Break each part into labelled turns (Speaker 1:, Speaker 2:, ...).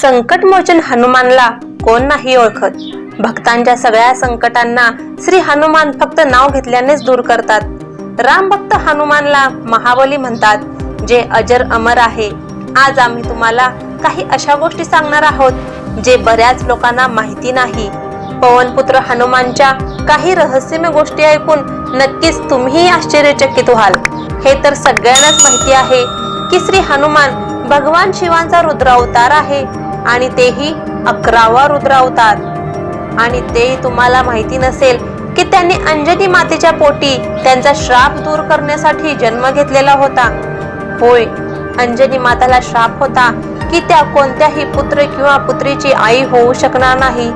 Speaker 1: संकटमोचन हनुमानला कोण नाही ओळखत. भक्तांच्या सगळ्या संकटांना श्री हनुमान फक्त नाव घेतल्यानेच दूर करतात. राम भक्त हनुमानला महाबली म्हणतात जे अजर अमर आहे आज आम्ही तुम्हाला काही अशा गोष्टी सांगणार आहोत जे बऱ्याच लोकांना माहिती नाही. पवनपुत्र हनुमानच्या काही रहस्यमय गोष्टी ऐकून नक्कीच तुम्हीही आश्चर्यचकित व्हाल. हे तर सगळ्यांनाच माहिती आहे की श्री हनुमान भगवान शिवांचा रुद्रावतार आहे. आणि तेही अकरावा रुद्रावतार. आणि तेही तुम्हाला माहिती नसेल की त्यांनी अंजनी मातेच्या पोटी त्यांचा श्राप दूर करण्यासाठी जन्म घेतलेला होता. होय अंजनी माताला श्राप होता की त्या कोणत्याही पुत्र किंवा पुत्रीची आई होऊ शकणार नाही.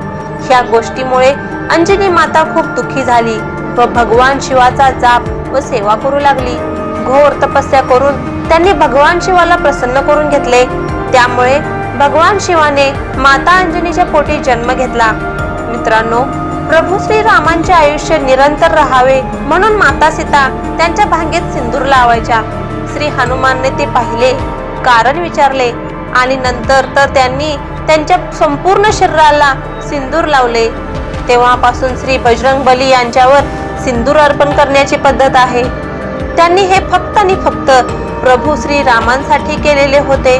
Speaker 1: ह्या गोष्टीमुळे अंजनी माता खूप दुःखी झाली व भगवान शिवाचा जाप व सेवा करू लागली. घोर तपस्या करून त्यांनी भगवान शिवाला प्रसन्न करून घेतले. त्यामुळे भगवान शिवाने माता अंजनीच्या पोटी जन्म घेतला. मित्रांनो प्रभू श्री रामांचे आयुष्य निरंतर राहावे म्हणून माता सीता त्यांच्या भांगेत सिंदूर लावायच्या. श्री हनुमानने ते पाहिले कारण विचारले आणि नंतर तर त्यांनी त्यांच्या संपूर्ण शरीराला सिंदूर लावले. तेव्हापासून श्री बजरंग बली यांच्यावर सिंदूर अर्पण करण्याची पद्धत आहे. त्यांनी हे फक्त आणि फक्त प्रभू श्री रामांसाठी केलेले होते.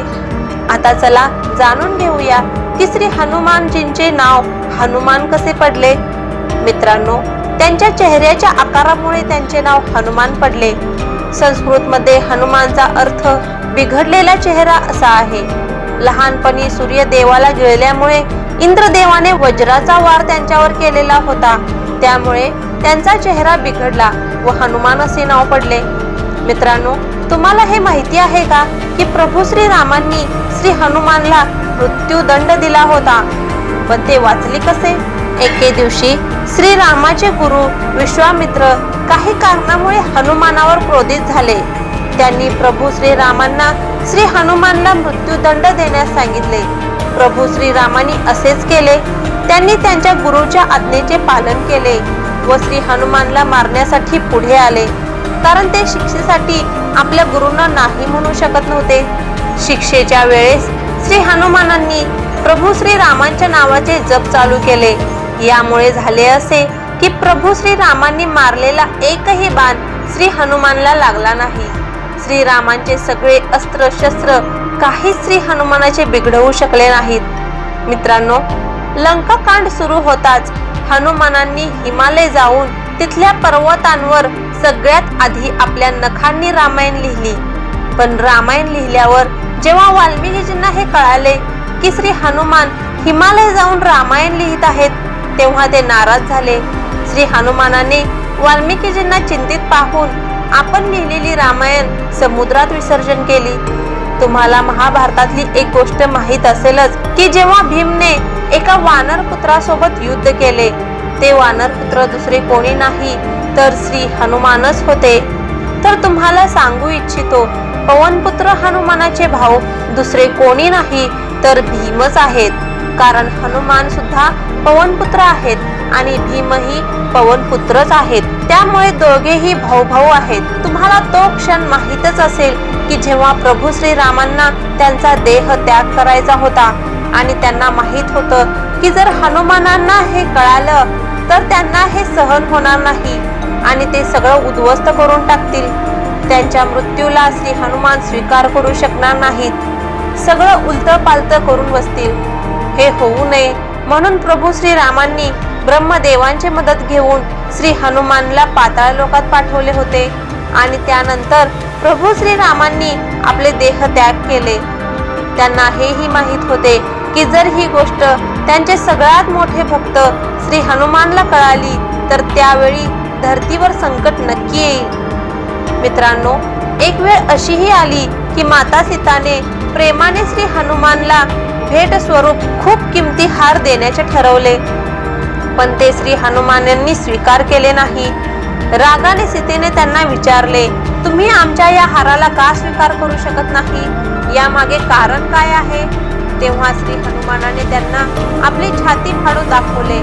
Speaker 1: आता चला जाणून घेऊया की श्री हनुमानजींचे नाव. हनुमान कसे पडले? मित्रांनो त्यांच्या चेहऱ्याच्या आकारामुळे त्यांचे नाव हनुमान पडले. संस्कृत मध्ये हनुमानचा अर्थ बिघडलेला चेहरा असा आहे. लहानपणी सूर्य देवाला गिळल्यामुळे इंद्रदेवाने वज्राचा वार त्यांच्यावर केलेला होता. त्यामुळे त्यांचा चेहरा बिघडला व हनुमान असे नाव पडले. मित्रांनो तुम्हाला हे माहिती आहे का की प्रभू श्री रामांनी श्री हनुमानला मृत्यूदंड दिला होता. पण ते वाचले कसे? एके दिवशी श्री रामाचे गुरु विश्वामित्र काही कारणामुळे हनुमानावर क्रोधित झाले. त्यांनी प्रभू श्री रामांना श्री हनुमानला मृत्यूदंड देण्यास सांगितले. प्रभू श्रीरामांनी असेच केले. त्यांनी त्यांच्या गुरुच्या आज्ञेचे पालन केले व श्री हनुमानला मारण्यासाठी पुढे आले. कारण ते शिक्षेसाठी आपल्या गुरुंना नाही म्हणू शकत नव्हते. शिक्षेच्या वेळेस श्री हनुमानांनी प्रभू श्री रामांच्या नावाचे जप चालू केले. यामुळे झाले असे की प्रभू श्री रामांनी मारलेला एकही बाण श्री हनुमानला लागला नाही. श्री रामांचे सगळे अस्त्र शस्त्र काहीच श्री हनुमानाचे बिघडवू शकले नाहीत. मित्रांनो लंकाकांड सुरू होताच हनुमानांनी हिमालय जाऊन तिथल्या पर्वतांवर सगळ्यात आधी आपल्या नखांनी रामायण लिहिली. पण रामायण लिहिल्यावर जेव्हा वाल्मिकीजींना हे कळाले की श्री हनुमान हिमालय जाऊन रामायण लिहित आहेत तेव्हा ते नाराज झाले. श्री हनुमानाने वाल्मिकीजींना चिंतित पाहून आपण लिहिलेली रामायण समुद्रात विसर्जन केली. तुम्हाला महाभारतातली एक गोष्ट माहीत असेलच की जेव्हा भीमने एका वानर पुत्रासोबत युद्ध केले ते वानर पुत्र दुसरे कोणी नाही तर श्री हनुमानच होते. तर तुम्हाला सांगू इच्छितो पवनपुत्र हनुमानाचे भाऊ दुसरे कोणी नाही तर भीमच आहेत. कारण हनुमान सुद्धा पवनपुत्र आहेत आणि भीमही पवनपुत्रच आहेत. त्यामुळे दोघेही भाऊ भाऊ आहेत. तुम्हाला तो क्षण माहीतच असेल की जेव्हा प्रभू श्री रामांना त्यांचा देह त्याग करायचा होता आणि त्यांना माहीत होतं की जर हनुमानांना हे कळालं तर त्यांना हे सहन होणार नाही आणि ते सगळं उद्ध्वस्त करून टाकतील. त्यांच्या मृत्यूला श्री हनुमान स्वीकार करू शकणार नाहीत. सगळं उलतं पालतं करून बसतील. हे होऊ नये. म्हणून प्रभू श्री रामांनी ब्रह्मदेवांची मदत घेऊन श्री हनुमानला पाताळ लोकात पाठवले होते आणि त्यानंतर प्रभू श्री रामांनी आपले देह त्याग केले. त्यांना हेही माहीत होते की जर ही गोष्ट त्यांचे सगळ्यात मोठे भक्त श्री हनुमानला कळाली तर त्यावेळी धर्तीवर संकट नक्की येईल. मित्रांनो एक वेळ अशीही आली की माता सीताने प्रेमाने श्री हनुमानला भेट स्वरूप खूप किमती हार देण्याचे ठरवले. पण ते श्री हनुमानांनी स्वीकार केले नाही. रागाने सीतेने त्यांना विचारले तुम्ही आमच्या या हाराला का स्वीकार करू शकत नाही? यामागे कारण काय आहे? तेव्हा श्री हनुमानाने त्यांना आपली छाती फाडून दाखवले.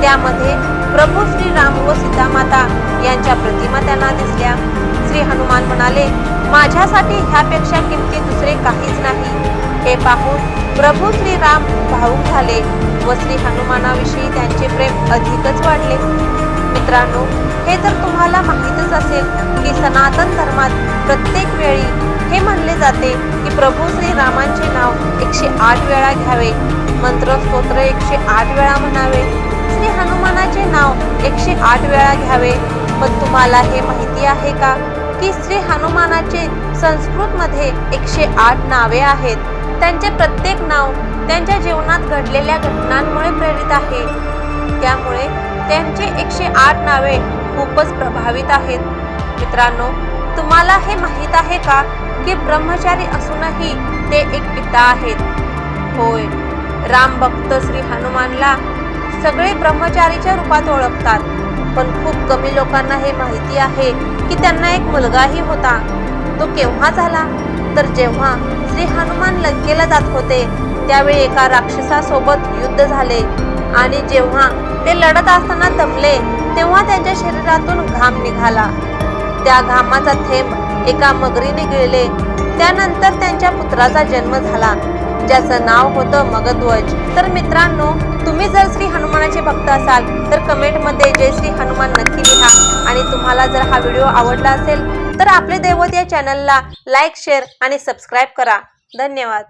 Speaker 1: त्यामध्ये प्रभू श्री राम व सीतामाता यांच्या प्रतिमा त्यांना दिसल्या. श्री हनुमान म्हणाले माझ्यासाठी ह्यापेक्षा किमती दुसरे काहीच नाही. हे पाहून प्रभू श्रीराम भाऊक झाले व श्री हनुमानाविषयी त्यांचे प्रेम अधिकच वाढले. मित्रांनो हे तर तुम्हाला माहीतच असेल की सनातन धर्मात प्रत्येक वेळी हे म्हणले जाते की प्रभू श्रीरामांचे नाव एकशे आठ वेळा घ्यावे मंत्र स्तोत्र एकशे आठ वेळा म्हणावे श्री हनुमानाचे नाव एकशे आठ वेळा घ्यावे पण तुम्हाला हे माहिती आहे का? की श्री हनुमानाचे संस्कृतमध्ये एकशे आठ नावे आहेत. त्यांचे प्रत्येक नाव त्यांच्या जीवनात घडलेल्या घटनांमुळे प्रेरित आहे. त्यामुळे त्यांचे एकशे आठ नावे खूपच प्रभावित आहेत. मित्रांनो तुम्हाला हे माहीत आहे का की ब्रह्मचारी असूनही ते एक पिता आहेत? होय राम भक्त श्री हनुमानला सगळे ब्रह्मचारीच्या रूपात ओळखतात. पण खूप कमी लोकांना हे माहिती आहे की त्यांना एक मुलगाही होता. तो केव्हा झाला? तर जेव्हा श्री हनुमान लंकेला जात होते त्यावेळी एका राक्षसासोबत युद्ध झाले. आणि जेव्हा ते लढत असताना दमले तेव्हा त्यांच्या शरीरातून घाम निघाला. त्या घामाचा थेंब एका मगरीने गिळले. त्यानंतर त्यांच्या पुत्राचा जन्म झाला ज्याचं नाव होतं मगध्वज. तर मित्रांनो तुम्ही जर श्री हनुमानाचे भक्त असाल तर कमेंटमध्ये जय श्री हनुमान नक्की लिहा. आणि तुम्हाला जर हा व्हिडिओ आवडला असेल तर आपले दैवत या चॅनलला लाईक शेअर आणि सबस्क्राईब करा. धन्यवाद.